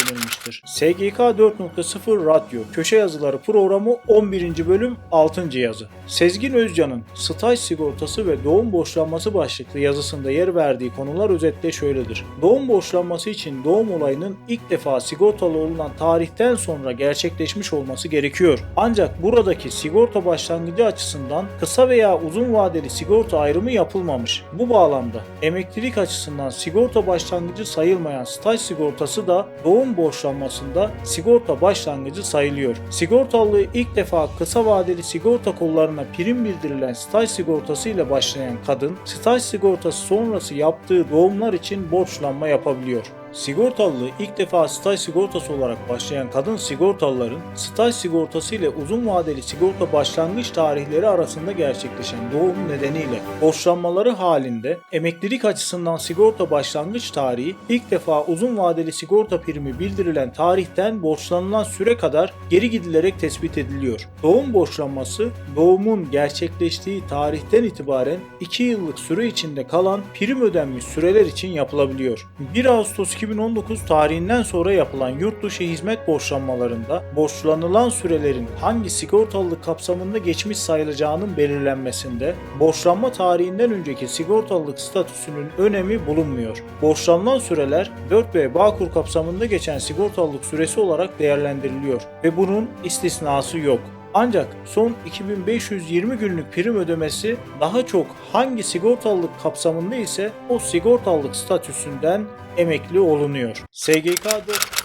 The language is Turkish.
yüklenilmiştir. SGK 4.0 Radyo Köşe Yazıları programı 11. bölüm 6. yazı. Sezgin Özcan'ın staj sigortası ve doğum borçlanması başlıklı yazısında yer verdiği konular özetle şöyledir. Doğum borçlanması için doğum olayının ilk defa sigortalı olunan tarihten sonra gerçekleşmiş olması gerekiyor. Ancak buradaki sigorta başlangıcı açısından kısa veya uzun vadeli sigorta ayrımı yapılmamış. Bu bağlamda emeklilik açısından sigorta başlangıcı sayılmayan staj sigortası da doğum borçlanmasında sigorta başlangıcı sayılıyor. Sigortalılığı ilk defa kısa vadeli sigorta kollarına prim bildirilen staj sigortası ile başlayan kadın, staj sigortası sonrası yaptığı doğumlar için borçlanma yapabiliyor. Sigortalılığı ilk defa staj sigortası olarak başlayan kadın sigortalıların staj sigortası ile uzun vadeli sigorta başlangıç tarihleri arasında gerçekleşen doğum nedeniyle borçlanmaları halinde emeklilik açısından sigorta başlangıç tarihi ilk defa uzun vadeli sigorta primi bildirilen tarihten borçlanılan süre kadar geri gidilerek tespit ediliyor. Doğum borçlanması doğumun gerçekleştiği tarihten itibaren 2 yıllık süre içinde kalan prim ödenmiş süreler için yapılabiliyor. 1 Ağustos 2019 tarihinden sonra yapılan yurt dışı hizmet borçlanmalarında borçlanılan sürelerin hangi sigortalılık kapsamında geçmiş sayılacağının belirlenmesinde borçlanma tarihinden önceki sigortalılık statüsünün önemi bulunmuyor. Borçlanılan süreler 4B Bağkur kapsamında geçen sigortalılık süresi olarak değerlendiriliyor ve bunun istisnası yok. Ancak son 2520 günlük prim ödemesi daha çok hangi sigortalılık kapsamında ise o sigortalılık statüsünden emekli olunuyor. SGK 4